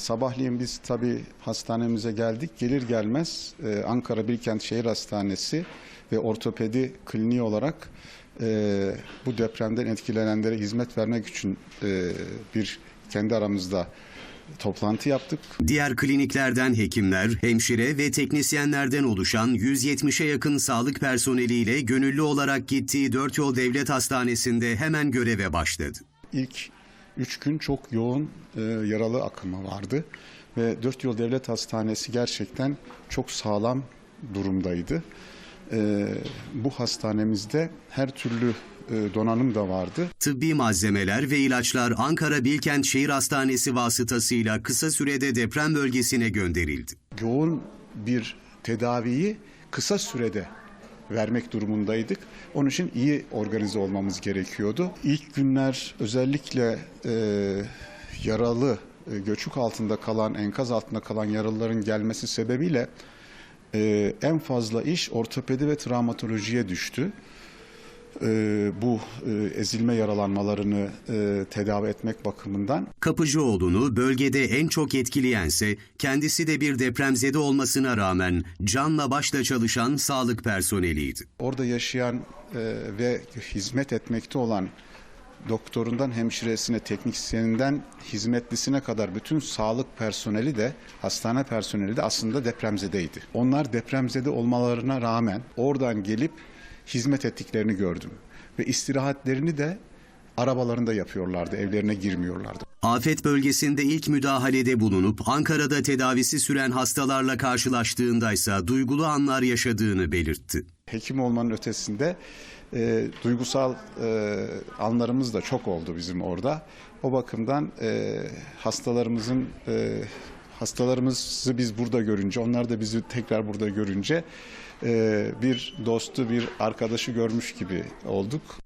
Sabahleyin biz tabii hastanemize geldik. Gelir gelmez e, Ankara Bilkent Şehir Hastanesi ve ortopedi kliniği olarak e, bu depremden etkilenenlere hizmet vermek için e, bir kendi aramızda toplantı yaptık. Diğer kliniklerden hekimler, hemşire ve teknisyenlerden oluşan 170'e yakın sağlık personeliyle gönüllü olarak gittiği Dört Yol Devlet Hastanesi'nde hemen göreve başladı. İlk üç gün çok yoğun e, yaralı akımı vardı ve Dört Yol Devlet Hastanesi gerçekten çok sağlam durumdaydı. E, bu hastanemizde her türlü e, donanım da vardı. Tıbbi malzemeler ve ilaçlar Ankara Bilkent Şehir Hastanesi vasıtasıyla kısa sürede deprem bölgesine gönderildi. yoğun bir tedaviyi kısa sürede vermek durumundaydık. Onun için iyi organize olmamız gerekiyordu. İlk günler özellikle e, yaralı, e, göçük altında kalan, enkaz altında kalan yaralıların gelmesi sebebiyle e, en fazla iş ortopedi ve travmatolojiye düştü. E, bu e, ezilme yaralanmalarını e, tedavi etmek bakımından Kapıcıoğlu'nu bölgede en çok etkileyense kendisi de bir depremzede olmasına rağmen canla başla çalışan sağlık personeliydi. orada yaşayan e, ve hizmet etmekte olan doktorundan hemşiresine, teknisyeninden hizmetlisine kadar bütün sağlık personeli de hastane personeli de aslında depremzedeydi. Onlar depremzede olmalarına rağmen oradan gelip hizmet ettiklerini gördüm ve istirahatlerini de arabalarında yapıyorlardı, evlerine girmiyorlardı. Afet bölgesinde ilk müdahalede bulunup Ankara'da tedavisi süren hastalarla karşılaştığındaysa duygulu anlar yaşadığını belirtti. hekim olmanın ötesinde e, duygusal e, anlarımız da çok oldu bizim orada. O bakımdan e, hastalarımızın e, hastalarımızı biz burada görünce, onlar da bizi tekrar burada görünce bir dostu, bir arkadaşı görmüş gibi olduk.